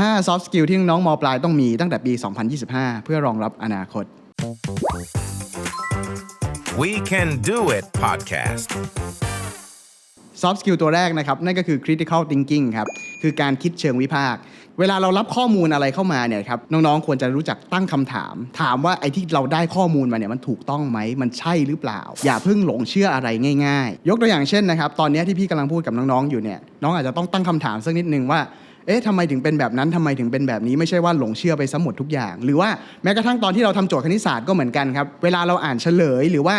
5 soft skill ที่น้องๆมปลายต้องมีตั้งแต่ปี 2025 เพื่อรองรับอนาคต We Can Do It podcast. soft skill ตัวแรกนะครับ นั่นก็คือ critical thinking ครับ คือการคิดเชิงวิพากษ์เวลาเรารับข้อมูลอะไรเข้ามาเนี่ยครับน้องๆควรจะรู้จักตั้งคำถาม ถามว่าไอ้ที่เราได้ข้อมูลมาเนี่ยมันถูกต้องไหมมันใช่หรือเปล่า อย่าเพิ่งหลงเชื่ออะไรง่าย ๆ ยกตัวอย่างเช่นนะครับ ตอนเนี้ยที่พี่กำลังพูดกับน้องๆอยู่เนี่ยน้องอาจจะต้องตั้งคำถามสักนิดนึงว่า เอ๊ะทำไมถึงเป็นแบบนั้นทำไมถึงเป็นแบบนี้ไม่ใช่ว่าหลงเชื่อไปซะหมดทุกอย่าง หรือว่าแม้กระทั่งตอนที่เราทำโจทย์คณิตศาสตร์ก็เหมือนกันครับ เวลาเราอ่านเฉลย หรือว่า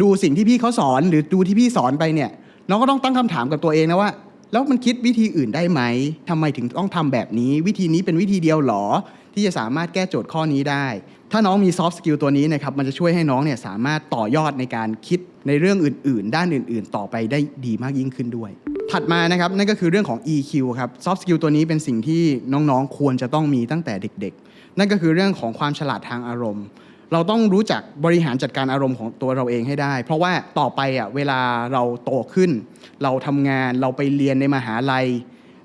ดูสิ่งที่พี่เขาสอนหรือดูที่พี่สอนไปเนี่ยน้องก็ต้องตั้งคำถามกับตัวเองนะว่า แล้วมันคิดวิธีอื่นได้ไหมทำไมถึงต้องทำแบบนี้ วิธีนี้เป็นวิธีเดียวหรอ ที่จะสามารถแก้โจทย์ข้อนี้ได้ ถ้าน้องมี soft skill ตัวนี้นะครับมันจะช่วยให้น้องเนี่ยสามารถต่อยอดในการคิดในเรื่องอื่น ๆ ด้านอื่น ๆ ต่อไปได้ดีมากยิ่งขึ้นด้วย ถัดมานะครับนั่นก็คือเรื่องของ EQ ครับ soft skill ตัวนี้เป็นสิ่งที่น้องๆ ควรจะต้องมีตั้งแต่เด็ก ๆ นั่นก็คือเรื่องของความฉลาดทางอารมณ์เราต้องรู้จักบริหารจัดการอารมณ์ของตัวเราเองให้ได้ เพราะว่าต่อไปอะเวลาเราโตขึ้น เราทำงานเราไปเรียนในมหาลัย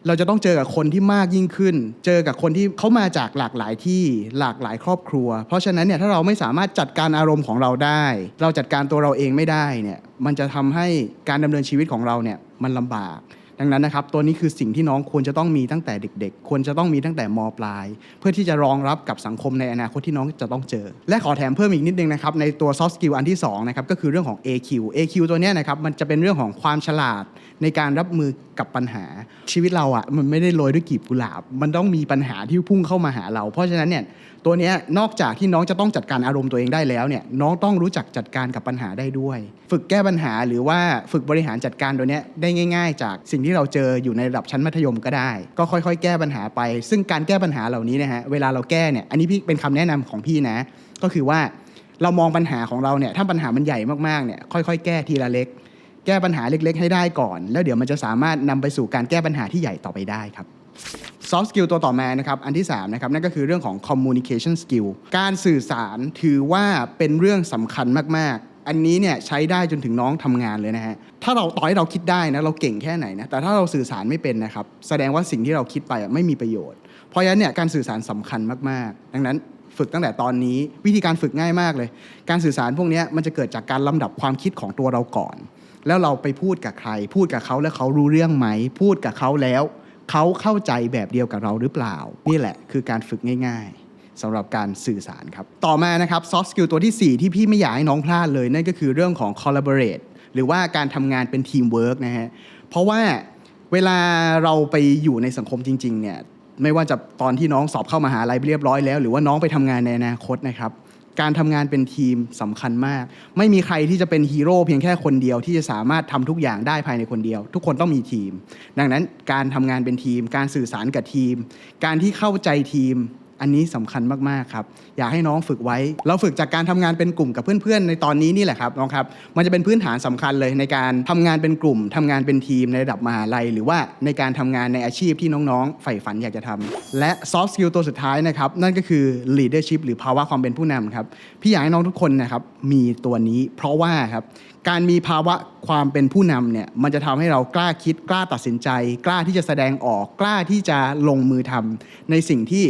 เราจะต้องเจอกับคนที่มากยิ่งขึ้น เจอกับคนที่เขามาจากหลากหลายที่หลากหลายครอบครัว เพราะฉะนั้นเนี่ยถ้าเราไม่สามารถจัดการอารมณ์ของเราได้ เราจัดการตัวเราเองไม่ได้เนี่ยมันจะทำให้การดำเนินชีวิตของเราเนี่ยมันลำบากดังนั้นนะครับตัวนี้คือสิ่งที่น้องควรจะต้องมีตั้งแต่เด็ก ๆ ควรจะต้องมีตั้งแต่มปลาย เพื่อที่จะรองรับกับสังคมในอนาคตที่น้องจะต้องเจอ และขอแถมเพิ่มอีกนิดนึงนะครับในตัว soft skill อันที่2นะครับก็คือเรื่องของ AQ AQ ตัวนี้นะครับมันจะเป็นเรื่องของความฉลาดในการรับมือ กับปัญหาชีวิตเราอะ่ะมันไม่ได้โรยด้วยกีบกุหลาบ มันต้องมีปัญหาที่พุ่งเข้ามาหาเรา เพราะฉะนั้นเนี่ยตัวเนี้ยนอกจากที่น้องจะต้องจัดการอารมณ์ตัวเองได้แล้วเนี่ยน้องต้องรู้จักจัดการกับปัญหาได้ด้วย ฝึกแก้ปัญหาหรือว่าฝึกบริหารจัดการตัวเนี้ยได้ง่าย ๆ จากสิ่งที่เราเจออยู่ในระดับชั้นมัธยมก็ได้ ก็ค่อยๆ แก้ปัญหาไป ซึ่งการแก้ปัญหาเหล่านี้นะฮะเวลาเราแก้เนี่ยอันนี้พี่เป็นคำแนะนำของพี่นะ ก็คือว่าเรามองปัญหาของเราเนี่ยถ้าปัญหามันใหญ่มากๆเนี่ยค่อยๆ แก้ทีละเล็ก แก้ปัญหาเล็ก ๆ ให้ได้ก่อน แล้วเดี๋ยวมันจะสามารถนำไปสู่การแก้ปัญหาที่ใหญ่ต่อไปได้ครับ soft skill ตัวต่อมานะครับอันที่3นะครับนั่นก็คือเรื่องของ communication skill การสื่อสารถือว่าเป็นเรื่องสำคัญมากๆ อันนี้เนี่ยใช้ได้จนถึงน้องทำงานเลยนะฮะถ้าเราต่อให้เราคิดได้นะเราเก่งแค่ไหนนะแต่ถ้าเราสื่อสารไม่เป็นนะครับแสดงว่าสิ่งที่เราคิดไปไม่มีประโยชน์ เพราะฉะนั้นเนี่ยการสื่อสารสำคัญมากๆ ดังนั้นฝึกตั้งแต่ตอนนี้วิธีการฝึกง่ายมากเลย การสื่อสารพวกนี้มันจะเกิดจากการลำดับความคิดของตัวเราก่อน แล้วเราไปพูดกับใคร พูดกับเขาแล้วเขารู้เรื่องไหม พูดกับเขาแล้วเขาเข้าใจแบบเดียวกับเราหรือเปล่า นี่แหละคือการฝึกง่ายๆสำหรับการสื่อสารครับ ต่อมานะครับ soft skill ตัวที่ 4 ที่พี่ไม่อยากให้น้องพลาดเลย นั่นก็คือเรื่องของ collaborate หรือว่าการทำงานเป็น teamwork นะฮะ เพราะว่าเวลาเราไปอยู่ในสังคมจริงๆเนี่ยไม่ว่าจะตอนที่น้องสอบเข้ามหาลัยเรียบร้อยแล้ว หรือว่าน้องไปทำงานในอนาคตนะครับ การทำงานเป็นทีมสำคัญมาก ไม่มีใครที่จะเป็นฮีโร่เพียงแค่คนเดียวที่จะสามารถทำทุกอย่างได้ภายในคนเดียว ทุกคนต้องมีทีม ดังนั้นการทำงานเป็นทีม การสื่อสารกับทีม การที่เข้าใจทีม อันนี้สำคัญมากๆครับอยากให้น้องฝึกไว้ เราฝึกจากการทำงานเป็นกลุ่มกับเพื่อนๆ ในตอนนี้นี่แหละครับน้องครับมันจะเป็นพื้นฐานสำคัญเลยในการทำงานเป็นกลุ่มทำงานเป็นทีมในระดับมหาลัย หรือว่าในการทำงานในอาชีพที่น้องๆใฝ่ฝันอยากจะทำและ soft skill ตัวสุดท้ายนะครับนั่นก็คือ leadership หรือภาวะความเป็นผู้นำครับพี่อยากให้น้องทุกคนนะครับมีตัวนี้เพราะว่าครับการมีภาวะความเป็นผู้นำเนี่ยมันจะทำให้เรากล้าคิดกล้าตัดสินใจ กล้าที่จะแสดงออกกล้าที่จะลงมือทำในสิ่งที่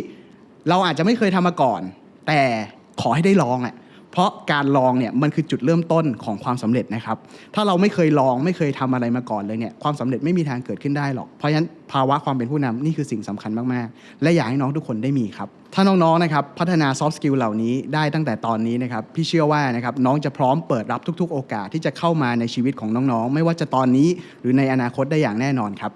เราอาจจะไม่เคยทำมาก่อน แต่ขอให้ได้ลองอะเพราะการลองเนี่ยมันคือจุดเริ่มต้นของความสำเร็จนะครับ ถ้าเราไม่เคยลองไม่เคยทำอะไรมาก่อนเลยเนี่ยความสำเร็จไม่มีทางเกิดขึ้นได้หรอก เพราะฉะนั้นภาวะความเป็นผู้นำนี่คือสิ่งสำคัญมาก ๆ และอยากให้น้องทุกคนได้มีครับ ถ้าน้อง ๆ นะครับ พัฒนา soft skill เหล่านี้ได้ตั้งแต่ตอนนี้นะครับ พี่เชื่อว่านะครับน้องจะพร้อมเปิดรับทุก ๆ โอกาสที่จะเข้ามาในชีวิตของน้อง ๆ ไม่ว่าจะตอนนี้หรือในอนาคตได้อย่างแน่นอนครับ